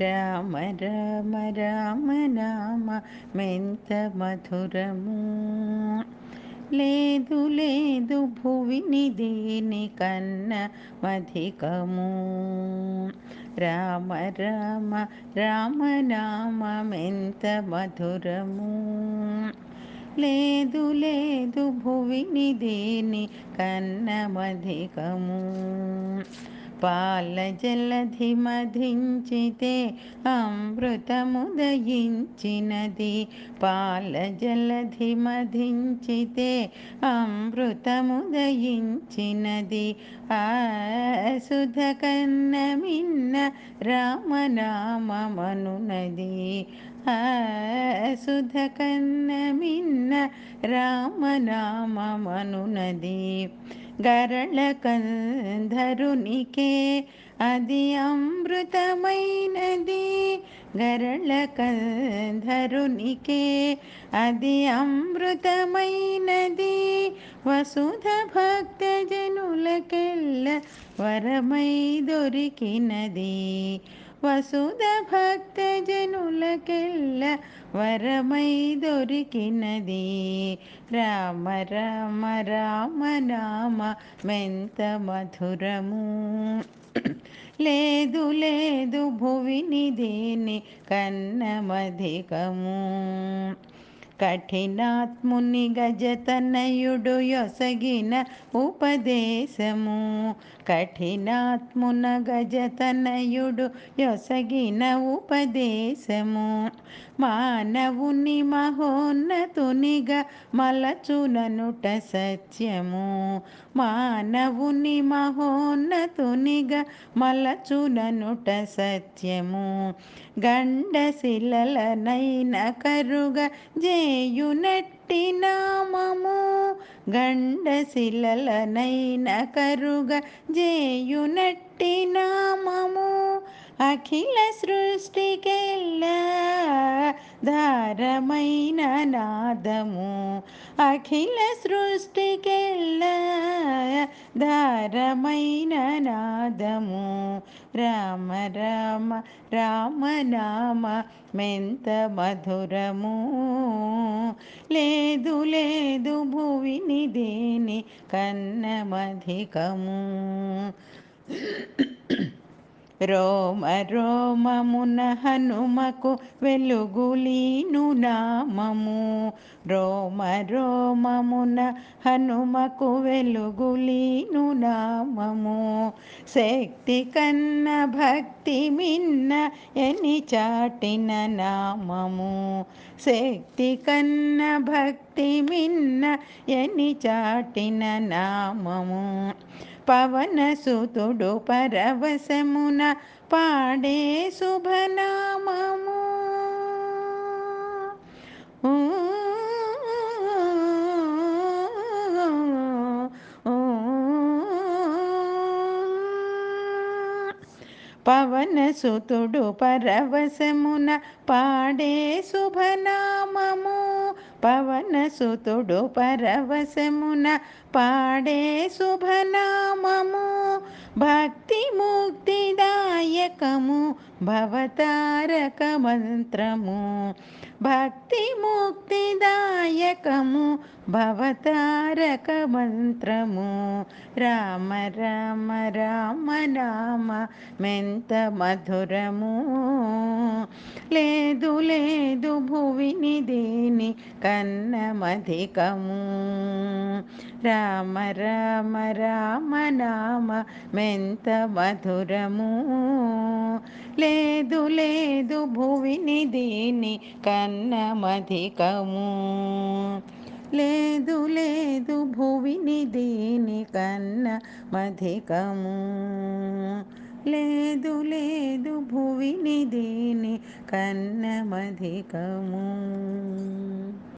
రామ రామ రామ నామ మెంత మధురము. లేదు లేదు భువిని దీని కన్న మధికము. రామ రామ రామ నామ మెంత మధురము. లేదు లేదు భువిని దీని కన్న మధికము. పాల జలధి మధించితే అమృతముదయించినది. పాల జలధి మధించితే అమృతముదయించినది. ఆ సుధ కన్న రామనామమనునది. ఆ సుధ కన్న రామనామమనునది. గరళ కంధరునికే అది అమృతమైనది. గరళ కంధరునికే అది అమృతమైనది. వసుధ భక్త జనులకెల్ల వరమై దొరికినది. వసుధ భక్త జనులకెల్ల వరమై దొరికినది. రామ రామ రామ నామ మెంత మధురము. లేదు లేదు భువిని దేని కన్నమధికము. కఠినాత్ముని గజతనయుడు యొసగిన ఉపదేశము. కఠినాత్మున గజతనయుడు యొసగిన ఉపదేశము. మానవుని మహోన్నతునిగా మలచుననుట సత్యము. మానవుని మహోన్నతునిగా మలచుననుట సత్యము. గండశిలలనైన కరుగ జేయునట్టి నామము గండశిలలనైన కరుగ జేయునట్టి నామము. అఖిల సృష్టికెల్ల దారమైన నాదము అఖిల సృష్టికెళ్ళ దారమైన నాదము. రామ రామ రామ నామ మెంత మధురము. లేదు లేదు భువిని దేని కన్న మధికము రోమ రోమమున హనుమకు వెలుగులీను నామము. రోమ రోమమున హనుమకు వెలుగులీను నామము. శక్తి కన్న భక్తి మిన్న ఎని చాటిన నామము. శక్తి కన్న భక్తి మిన్న ఎని చాటిన నామము. పవనసుతుడు పరవశమున పాడే శుభనామము. ఊ, ఊ, పవనసుతుడు పరవశమున పాడే శుభనామము. పవనసుతుడు పరవశమున పాడే శుభనామము. భక్తి ముక్తిదాయకము భవతారక మంత్రము. భక్తి ముక్తిదాయకము భవతారక మంత్రము. రామ రామ రామ రామ మెంత మధురము. లేదు లేదు భువిని దేని కన్నమధికము? రామ రామ రామ నామ మెంత మధురము? లేదు లేదు భువిని దేని కన్నమధికము? లేదు లేదు భువిని దేని కన్న మధికము లేదు లేదు భువిని దేని కన్నమధికము.